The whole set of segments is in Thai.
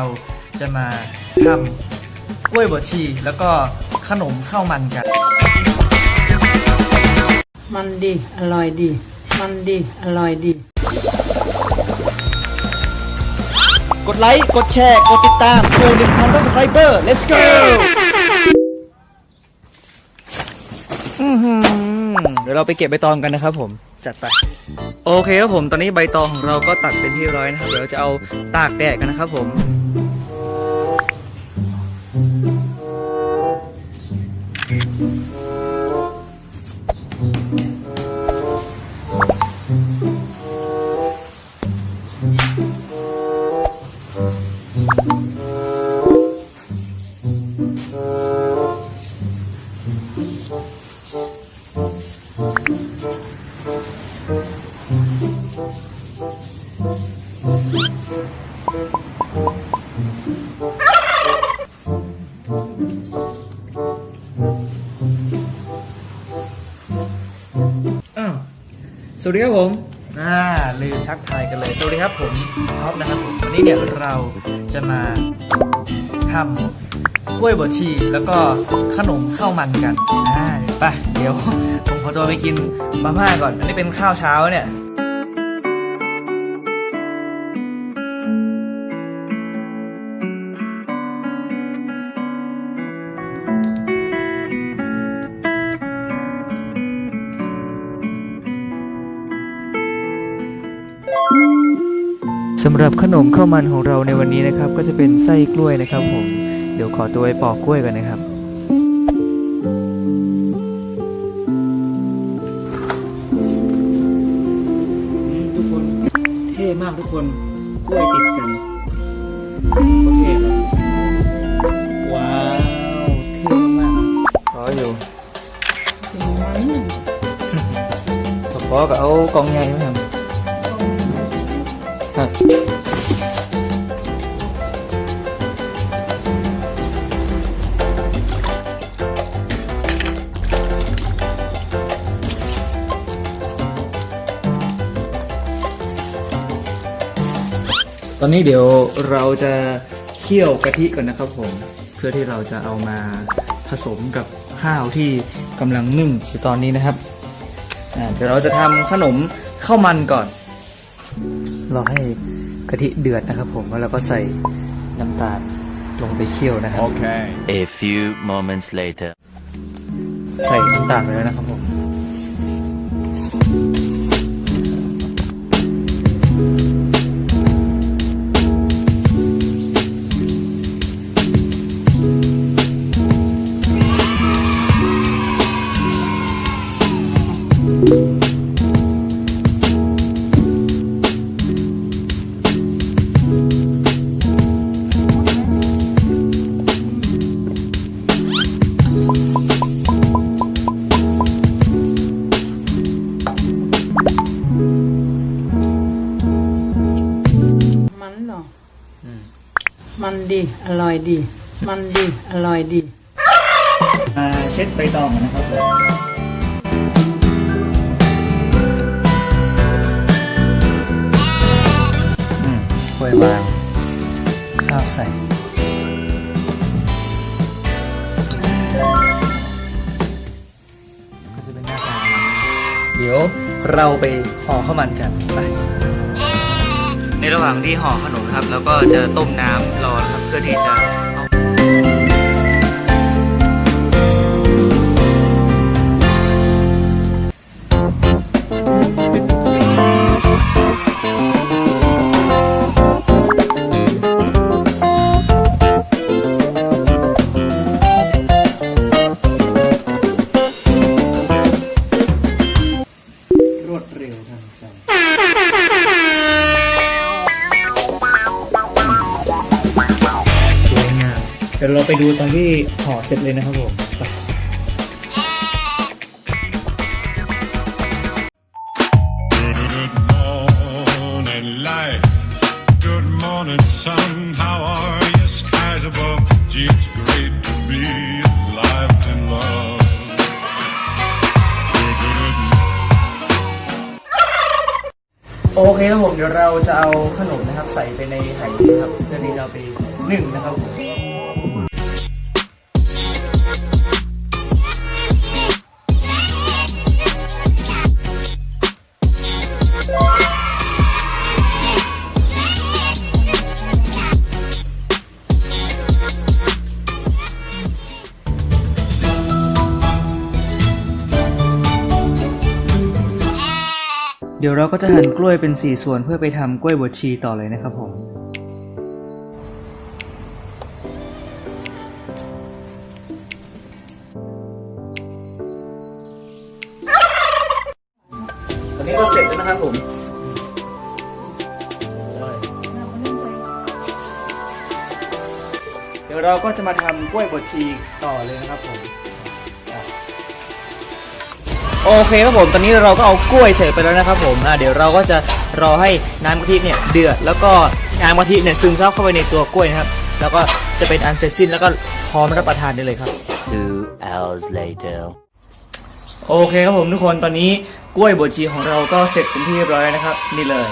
เราจะมาทำกล้วยบวชชีแล้วก็ขนมข้าวมันกัน มันดี อร่อยดี มันดี อร่อยดี กดไลค์ กดแชร์ กดติดตามสู่1,000 subscriber let's go อื้อหือเดี๋ยวเราไปเก็บใบตองกันนะครับผม จัดไป โอเคครับผม ตอนนี้ใบตองของเราก็ตัดเป็นที่ร้อยนะครับ เดี๋ยวเราจะเอาตากแดดกันนะครับผม อ้าวสวัสดีครับผมอ่าลืมทักทายกันเลย สวัสดีครับผมท็อปนะครับผมวันนี้เนี่ยเราจะมาทำกล้วยบวชชีแล้วก็ขนมข้าวมันกันอ่าไปเดี๋ยวผมขอตัวไปกินมาม่าก่อน อันนี้เป็นข้าวเช้าเนี่ย สำหรับขนมข้าวมันของเราในวันนี้นะครับ ก็จะเป็นไส้กล้วยนะครับผม เดี๋ยวขอตัวไปปอกกล้วยกันนะครับทุกคนเท่มากทุกคนกล้วยติดกันโอเคครับว้าวเท่มากขออยู่ขอกับเอากล่องใหญ่ไหมครับ ครับตอนนี้เดี๋ยวเราจะเคี่ยวกะทิก่อนนะครับผม เพื่อที่เราจะเอามาผสมกับข้าวที่กำลังนึ่งอยู่ตอนนี้นะครับอ่าเดี๋ยวเราจะทำขนมข้าวมันก่อน รอให้กะทิเดือดนะครับ ผมแล้วเราก็ใส่น้ำตาลลงไปเคี่ยวนะครับ Okay. A few moments later. ใส่น้ำตาลไปแล้วนะครับผม มันดี อร่อยดี มันดี อร่อยดีมาเช็ดใบตองนะครับผมอืมกล้วยวาง ข้าวใส่ก็จะเป็นหน้าตาเดี๋ยวเราไปห่อข้าวมันกันไป ในระหว่างที่ห่อขนมครับ แล้วก็จะต้มน้ำรอนครับเพื่อที่จะเอา เดี๋ยวเราไปดูตอนที่ห่อเสร็จเลยนะครับผมไป Good morning, life. Good morning, sun. How are you? Skies above. Gee, it's great to be alive and love. Good โอเคครับผมเดี๋ยวเราจะเอาขนมนะครับใส่ไปในไหนี้ครับเพื่อที่จะเอาไปนึ่งนะครับ เดี๋ยวเราก็จะหั่นกล้วยเป็น 4 ส่วนเพื่อไปทำกล้วยบดชีต่อเลยนะครับผมตอนนี้ก็เสร็จแล้วนะครับผมเดี๋ยวเราก็จะมาทำกล้วยบดชีต่อเลยนะครับผม โอเคครับผมตอนนี้เราก็เอากล้วยใส่ไปแล้วนะครับผมอ่าเดี๋ยวเราก็จะรอให้น้ำกะทิเนี่ยเดือดแล้วก็น้ำกะทิเนี่ยซึมซับเข้าไปในตัวกล้วยนะครับ แล้วก็จะเป็นอันเสร็จสิ้นแล้วก็พร้อมรับประทานได้เลยครับ Two hours later. โอเคครับผมทุกคนตอนนี้กล้วยบดชีของเราก็เสร็จเป็นที่เรียบร้อยแล้วนะครับ นี่เลย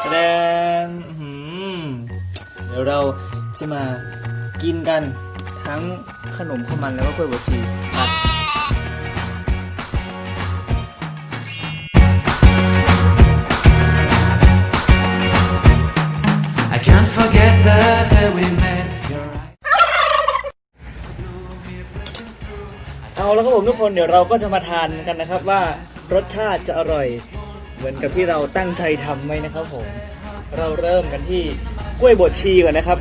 แสดงอื้อหือเดี๋ยวเราจะมากินกันทั้งขนมข้าวมันแล้วก็กล้วยบดชีค เอาแล้วครับผมทุกคนเดี๋ยวเราก็จะมาทานกันนะครับว่ารสชาติจะอร่อย เหมือนกับที่เราตั้งใจทำไหมนะครับผม เราเริ่มกันที่กล้วยบดชีก่อนนะครับ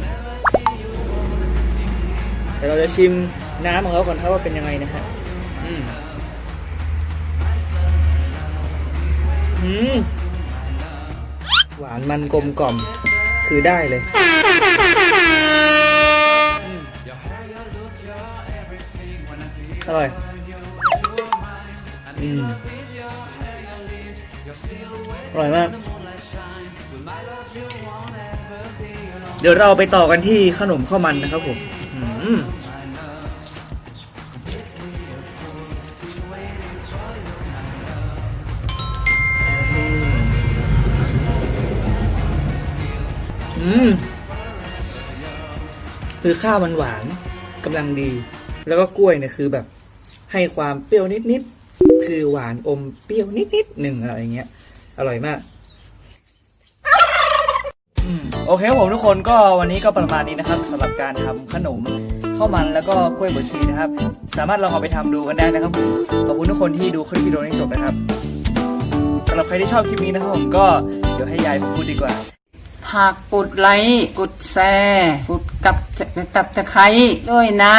เดี๋ยวเราจะชิมน้ำของเขาก่อนครับว่าเป็นยังไงนะฮะอืมอืมหวานมันกลมกล่อม คือได้เลยอร่อยอืมอร่อยมาก เดี๋ยวเราไปต่อกันที่ขนมข้าวมันนะครับผมอืม คือข้าวมันหวานกำลังดี แล้วก็กล้วยเนี่ยคือแบบให้ความเปรี้ยวนิดๆคือหวานอมเปรี้ยวนิดๆหนึ่งอะไรเงี้ยอร่อยมากโอเคผมทุกคนก็วันนี้ก็ประมาณนี้นะครับสำหรับการทำขนมข้าวมันแล้วก็กล้วยบดชีนะครับ สามารถลองเอาไปทำดูกันได้นะครับขอบคุณทุกคนที่ดูคลิปวิดีโอนี้จบนะครับสำหรับใครที่ชอบคลิปนี้นะครับผมก็เดี๋ยวให้ยายพูดดีกว่า หากกดไลค์ กดแชร์ กดกับกับตะไคร้ด้วยนะ